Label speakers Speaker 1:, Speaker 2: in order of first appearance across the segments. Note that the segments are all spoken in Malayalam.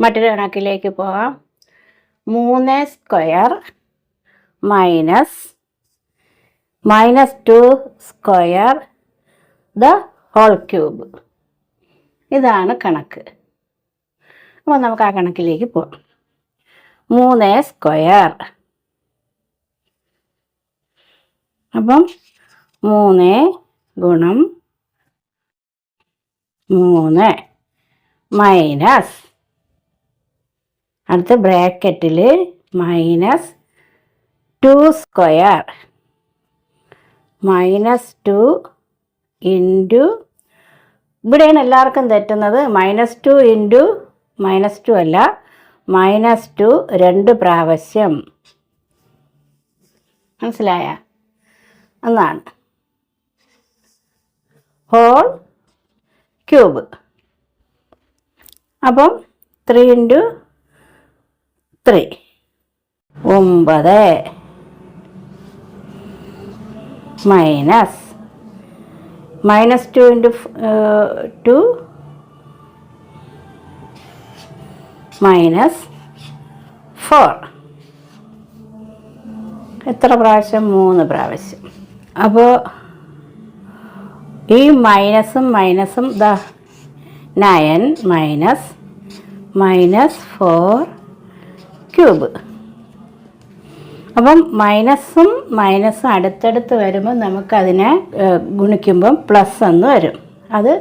Speaker 1: മറ്റൊരു കണക്കിലേക്ക് പോകാം. മൂന്ന് square minus minus two square the whole cube. ഇതാണ് കണക്ക്. അപ്പോൾ നമുക്ക് ആ കണക്കിലേക്ക് പോകാം. മൂന്ന് സ്ക്വയർ. അപ്പം മൂന്ന് ഗുണം മൂന്ന് മൈനസ് അടുത്ത ബ്രാക്കറ്റിൽ minus two square. Minus two into ഇവിടെയാണ് എല്ലാവർക്കും തെറ്റുന്നത്. Minus two into minus two അല്ല മൈനസ് ടു രണ്ട് പ്രാവശ്യം. മനസ്സിലായ? എന്നാണ് ഹോൾ ക്യൂബ്. അപ്പം ത്രീ ഇന്റു ത്രീ ഒമ്പത് minus minus two into two minus four. എത്ര പ്രാവശ്യം? മൂന്ന് പ്രാവശ്യം. അപ്പോൾ ഈ മൈനസും മൈനസും the nine minus minus four cube അപ്പം മൈനസും മൈനസും അടുത്തടുത്ത് വരുമ്പോൾ നമുക്കതിനെ ഗുണിക്കുമ്പം പ്ലസ് എന്ന് വരും. അത്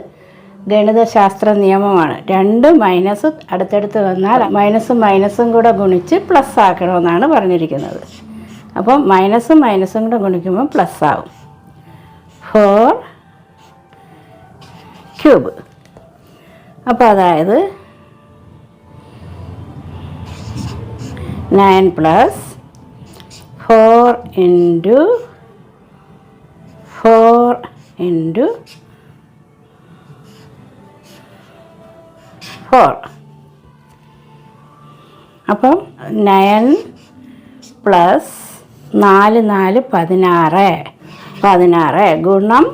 Speaker 1: ഗണിതശാസ്ത്ര നിയമമാണ്. രണ്ട് മൈനസ് അടുത്തടുത്ത് വന്നാൽ മൈനസും മൈനസും കൂടെ ഗുണിച്ച് പ്ലസ് ആക്കണമെന്നാണ് പറഞ്ഞിരിക്കുന്നത്. അപ്പം മൈനസും മൈനസും കൂടെ ഗുണിക്കുമ്പോൾ പ്ലസ് ആവും. ഫോർ ക്യൂബ് അപ്പോൾ അതായത് nine plus four into four into four. അപ്പം നയൻ പ്ലസ് നാല് നാല് പതിനാറ്. പതിനാറ് ഗുണം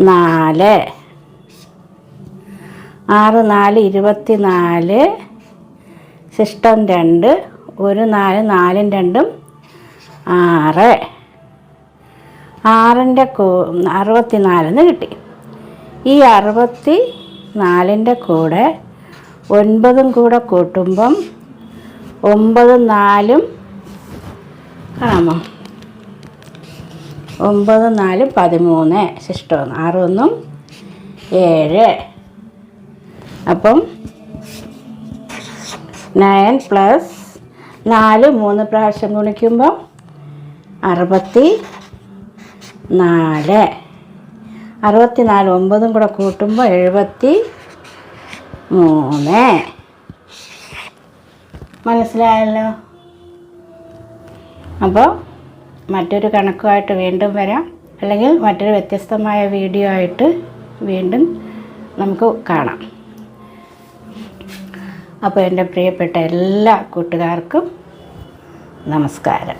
Speaker 1: നാല്. ആറ് നാല് ഇരുപത്തി നാല് ശിഷ്ടം രണ്ട് ഒരു നാല് നാലും രണ്ടും ആറ്. ആറിന്റെ കൂ അറുപത്തി നാലെന്ന് കിട്ടി. ഈ അറുപത്തി നാലിന്റെ കൂടെ ഒൻപതും കൂടെ കൂട്ടുമ്പം ഒമ്പതും നാലും കാണാമോ? ഒമ്പത് നാല് പതിമൂന്ന് ശിഷ്ടം ആറൊന്നും ഏഴ്. അപ്പം നയൻ പ്ലസ് നാല് മൂന്ന് പ്രാവശ്യം ഗുണിക്കുമ്പം അറുപത്തി നാല്. അറുപത്തി നാല് ഒമ്പതും കൂടെ കൂട്ടുമ്പോൾ എഴുപത്തി മൂന്ന്. മനസ്സിലായല്ലോ? അപ്പോൾ മറ്റൊരു കണക്കുമായിട്ട് വീണ്ടും വരാം. അല്ലെങ്കിൽ മറ്റൊരു വ്യത്യസ്തമായ വീഡിയോ ആയിട്ട് വീണ്ടും നമുക്ക് കാണാം. അപ്പോൾ എന്റെ പ്രിയപ്പെട്ട എല്ലാ കൂട്ടുകാർക്കും നമസ്കാരം.